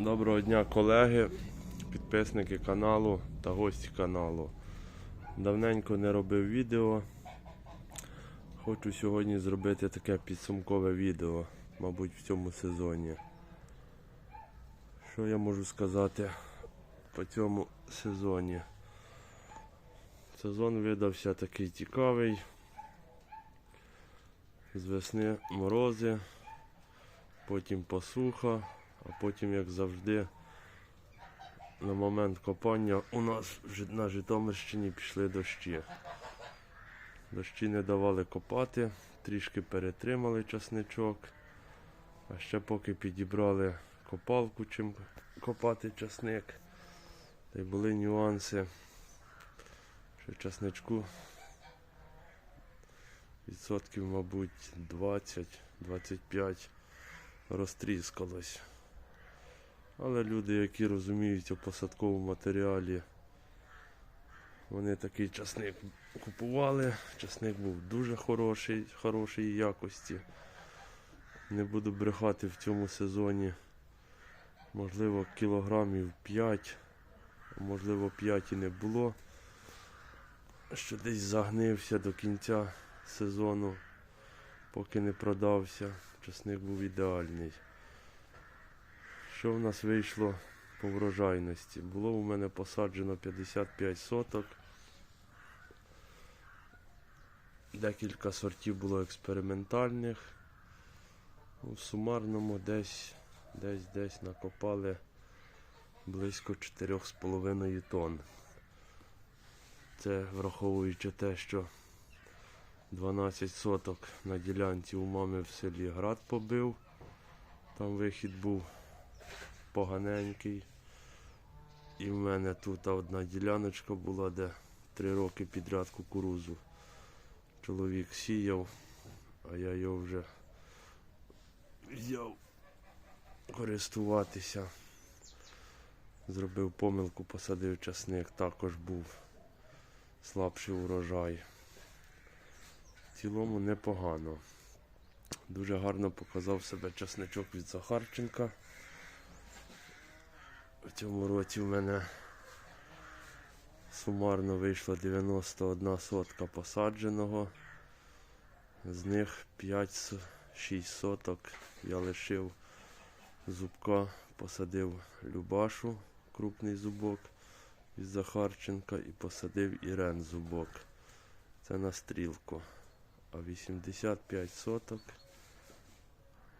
Доброго дня, колеги, підписники каналу та гості каналу. Давненько не робив відео. Хочу сьогодні зробити таке підсумкове відео, мабуть, в цьому сезоні. Що я можу сказати по цьому сезоні? Сезон видався такий цікавий. З весни морози, потім посуха, а потім, як завжди, на момент копання у нас на Житомирщині пішли дощі. Дощі не давали копати, трішки перетримали часничок, а ще поки підібрали копалку, чим копати часник. Та й були нюанси, що часничку відсотків, мабуть, 20-25 розтріскалось. Але люди, які розуміють у посадковому матеріалі, вони такий часник купували. Часник був дуже хороший, хорошої якості. Не буду брехати в цьому сезоні. Можливо, кілограмів 5, можливо 5 і не було. Що десь загнився до кінця сезону, поки не продався. Часник був ідеальний. Що в нас вийшло по врожайності? Було у мене посаджено 55 соток. Декілька сортів було експериментальних. В сумарному десь, десь, десь накопали близько 4,5 тонн. Це враховуючи те, що 12 соток на ділянці у мами в селі град побив. Там вихід був поганенький. І в мене тут одна діляночка була, де три роки підряд кукурузу. Чоловік сіяв, а я його вже взяв користуватися. Зробив помилку, посадив часник, також був слабший урожай. В цілому непогано. Дуже гарно показав себе часничок від Захарченка. В цьому році в мене сумарно вийшло 91 сотка посадженого. З них 5-6 соток я лишив зубка, посадив Любашу, крупний зубок від Захарченка і посадив Ірен зубок. Це на стрілку. А 85 соток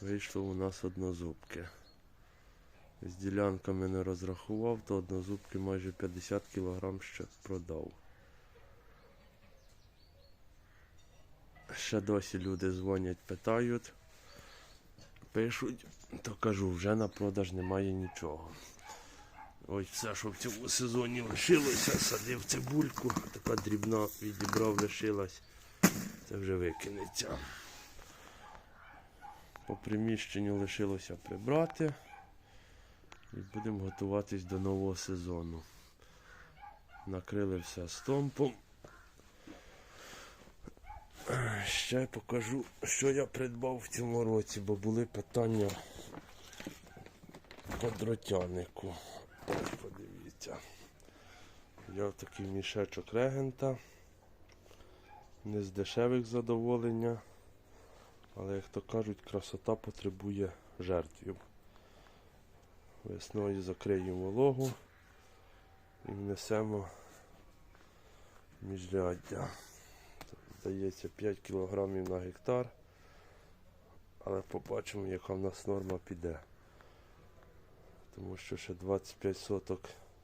вийшло у нас однозубки. З ділянками не розрахував, то однозубки майже 50 кг ще продав. Ще досі люди дзвонять, питають, пишуть, то кажу, вже на продаж немає нічого. Ось все, що в цьому сезоні лишилося, садив цибульку, така дрібна відібрав, лишилась. Це вже викинеться. По приміщенню лишилося прибрати. І будемо готуватись до нового сезону. Накрили все стомпом. Ще покажу, що я придбав в цьому році, бо були питання по дротянику. Подивіться. Я такий мішечок регента. Не з дешевих задоволення. Але, як то кажуть, красота потребує жертвів. Весною закриємо вологу і внесемо міжряддя. Здається 5 кг на гектар. Але побачимо, яка в нас норма піде. Тому що ще 25 соток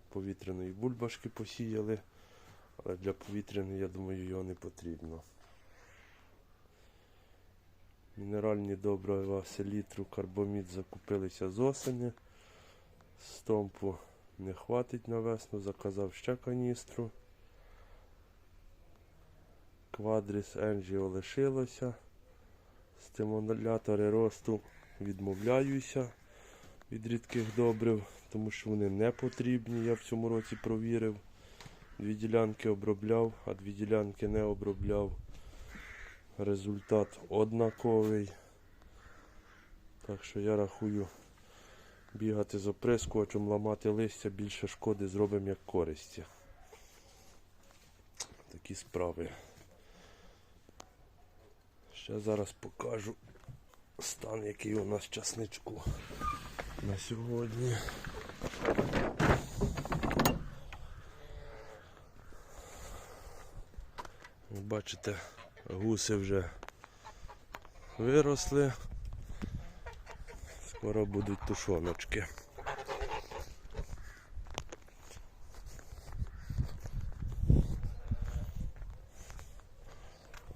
повітряної бульбашки посіяли, але для повітряної, я думаю, його не потрібно. Мінеральні добрива селітру, карбомід закупилися з осені. Стомпу не хватить на весну, заказав ще каністру. Квадріс Енжіо лишилося. Стимулятори росту відмовляюся від рідких добрив, тому що вони не потрібні. Я в цьому році провірив. Дві ділянки обробляв, а дві ділянки не обробляв. Результат однаковий. Так що я рахую, бігати з оприскувачем, ламати листя, більше шкоди зробимо як користі. Такі справи. Ще зараз покажу стан, який у нас часничку на сьогодні. Бачите, гуси вже виросли. Скоро будуть тушоночки.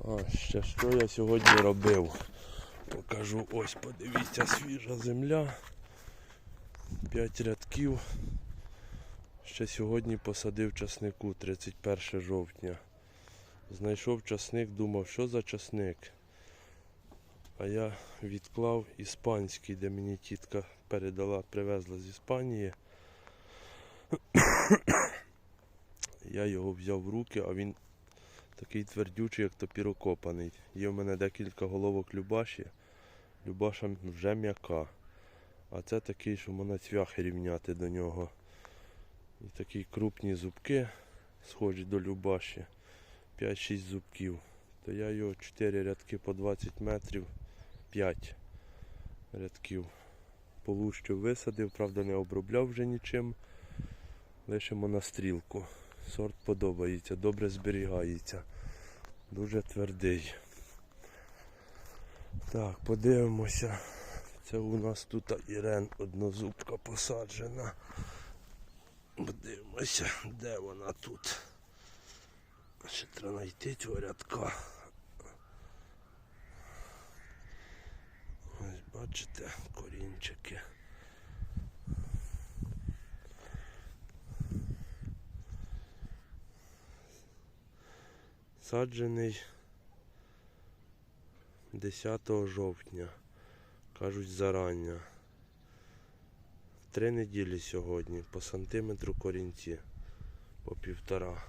А, ще що я сьогодні робив? Покажу ось, подивіться, свіжа земля. 5 рядків. Ще сьогодні посадив часнику 31 жовтня. Знайшов часник, думав, що за часник. А я відклав іспанський, де мені тітка передала, привезла з Іспанії. Я його взяв в руки, а він такий твердючий, як топірокопаний. Є в мене декілька головок Любаші. Любаша вже м'яка. А це такий, що можна цвяхи рівняти до нього. І такі крупні зубки, схожі до Любаші. 5-6 зубків. То я його 4 рядки по 20 метрів, 5 рядків. Полущу висадив, правда не обробляв вже нічим. Лишимо на стрілку. Сорт подобається, добре зберігається. Дуже твердий. Так, подивимося. Це у нас тут Ірен однозубка посаджена. Подивимося, де вона тут. Ще треба знайти цього рядка. Ось бачите, корінчики. Саджений 10 жовтня. Кажуть зарання. Три неділі сьогодні по сантиметру корінці по півтора.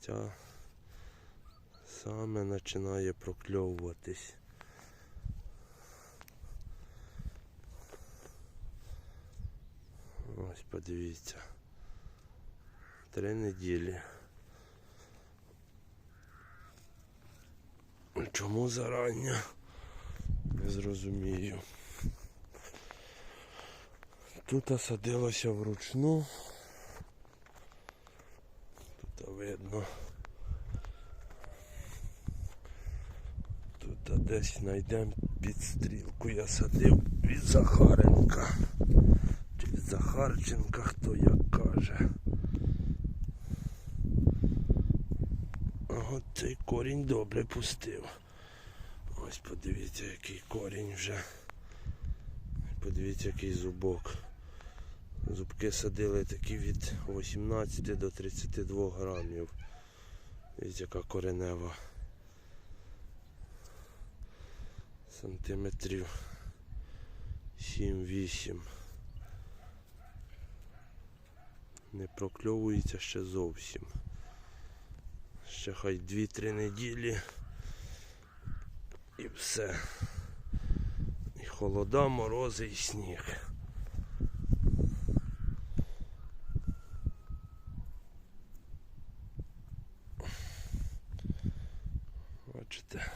Ця саме починає прокльовуватись. Ось подивіться. Три неділі. Чому зарання? Не зрозумію. Тут садилося вручну. Тут видно. Тут десь знайдемо під стрілку. Я садив від Захаренка. Захарченка, хто як каже. От цей корінь добре пустив. Ось подивіться, який корінь вже. Подивіться, який зубок. Зубки садили такі від 18 до 32 грамів. Ось яка коренева. Сантиметрів 7-8. Не прокльовується ще зовсім. Ще хай 2-3 неділі. І все. І холода, морози і сніг. Бачите,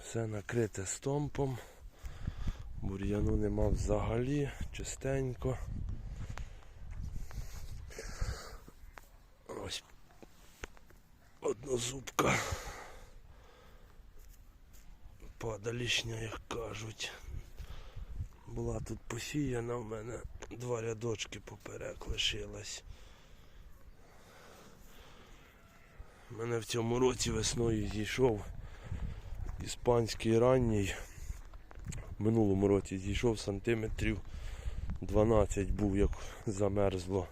все накрите стомпом. Бур'яну нема взагалі, чистенько. Ось однозубка. Падалішня, як кажуть. Була тут посіяна в мене, два рядочки поперек лишилось. У мене в цьому році весною зійшов іспанський ранній. В минулому році зійшов сантиметрів 12 був, як замерзло.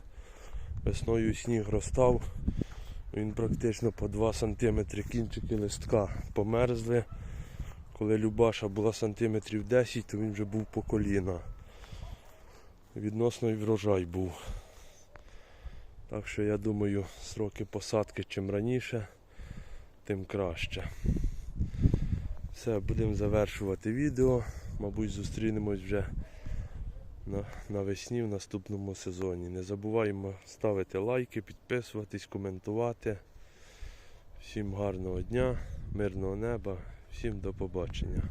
Весною сніг розстав. Він практично по 2 см кінчики листка померзли. Коли Любаша була сантиметрів 10, то він вже був по коліна. Відносно і врожай був. Так що я думаю, сроки посадки чим раніше, тим краще. Все, будемо завершувати відео. Мабуть, зустрінемось вже навесні в наступному сезоні. Не забуваємо ставити лайки, підписуватись, коментувати. Всім гарного дня, мирного неба, всім до побачення.